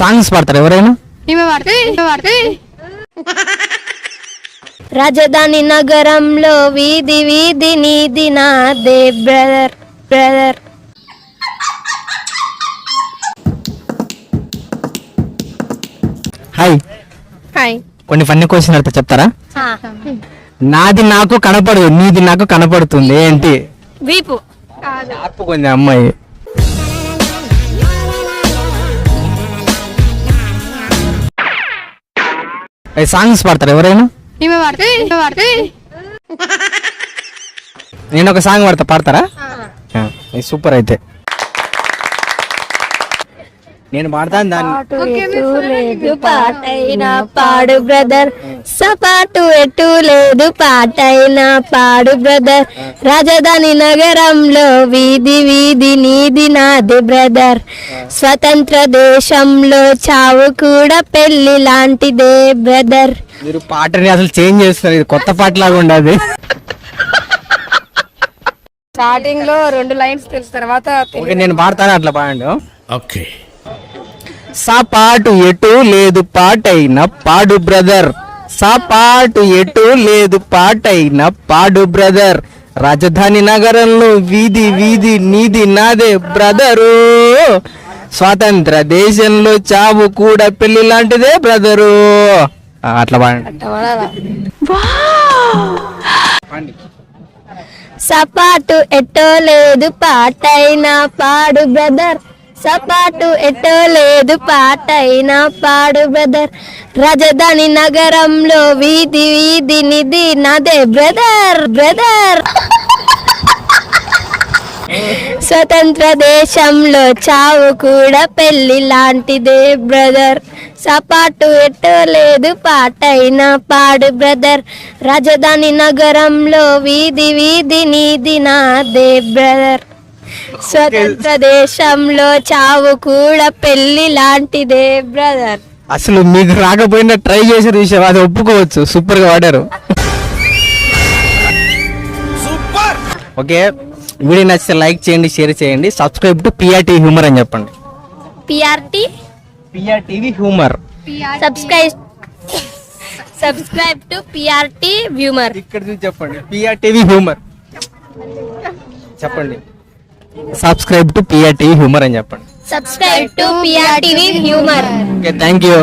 Songs పాడతారు ఎవరైనా? రాజధాని నగరంలో వీధి వీధి నీది నాదే బ్రదర్ బ్రదర్. హాయ్ హాయ్ కొన్ని ఫన్నీ క్వశ్చన్ అడితే చెప్తారా? నాది నాకు కనపడదు నీది నాకు కనపడుతుంది ఏంటి? వీపు. ఆపుకుంది అమ్మాయి. సాంగ్స్ పాడతారు ఎవరైనా? నేను ఒక సాంగ్ పాడతా పాడతారా? సూపర్ అయితే. నేను పాడతాను దాన్ని. పాటైనా పాడు బ్రదర్. సపాటు ఎటు లేదు పాటైనా పాడు బ్రదర్. రాజధాని నగరంలో వీధి వీధి నీది నాది బ్రదర్. స్వతంత్ర దేశంలో చావు కూడా పెళ్ళి లాంటిదే బ్రదర్. మీరు పాటని అసలు చేంజ్ చేస్తున్నారు ఇది కొత్త పాట లాగా ఉండదు స్టార్టింగ్లో రెండు లైన్స్ తెలుసు తర్వాత ఓకే నేను పాడతాను అట్లా పాడండి. Okay. సాపాటు ఎటు లేదు పాటైన పాడు బ్రదర్. సాపాటు ఎటు లేదు పాటైన పాడు బ్రదర్. రాజధాని నగరంలో వీధి వీధి నీది నాదే బ్రదరు. స్వాతంత్ర దేశంలో చావు కూడా పెళ్ళి లాంటిదే బ్రదరు. అట్లా పాడండి. సపాటు ఎట్టో లేదు పాటైనా పాడు బ్రదర్. సపాటు ఎట్టో లేదు పాటైనా పాడు బ్రదర్ రాజధాని నగరంలో వీధి వీధి నిధి నాదే బ్రదర్ బ్రదర్ స్వతంత్ర దేశంలో చావు కూడా పెళ్ళి లాంటిదే బ్రదర్ సపాటు ఎట్టో లేదు పాటైనా పాడు బ్రదర్ రాజధాని నగరంలో వీధి వీధి నీది నాదే బ్రదర్ స్వతంత్ర దేశంలో చావు కూడా పెళ్ళి లాంటిదే బ్రదర్ అసలు మీకు రాకపోయినా ట్రై చేసి విషయం అది ఒప్పుకోవచ్చు. సూపర్గా వాడారు. ఓకే వీడియో నచ్చితే లైక్ చేయండి షేర్ చేయండి. సబ్స్క్రైబ్ టు పిఆర్టీ హ్యూమర్ అని చెప్పండి. PRT PRTV humour subscribe subscribe to PRT humour ఇక్కడ నుంచి చెప్పండి. పిఆర్టీవీ హ్యూమర్ చెప్పండి. సబ్స్క్రైబ్ టు పిఆర్టీవీ హ్యూమర్ అని చెప్పండి. Subscribe to PRTV humour okay thank you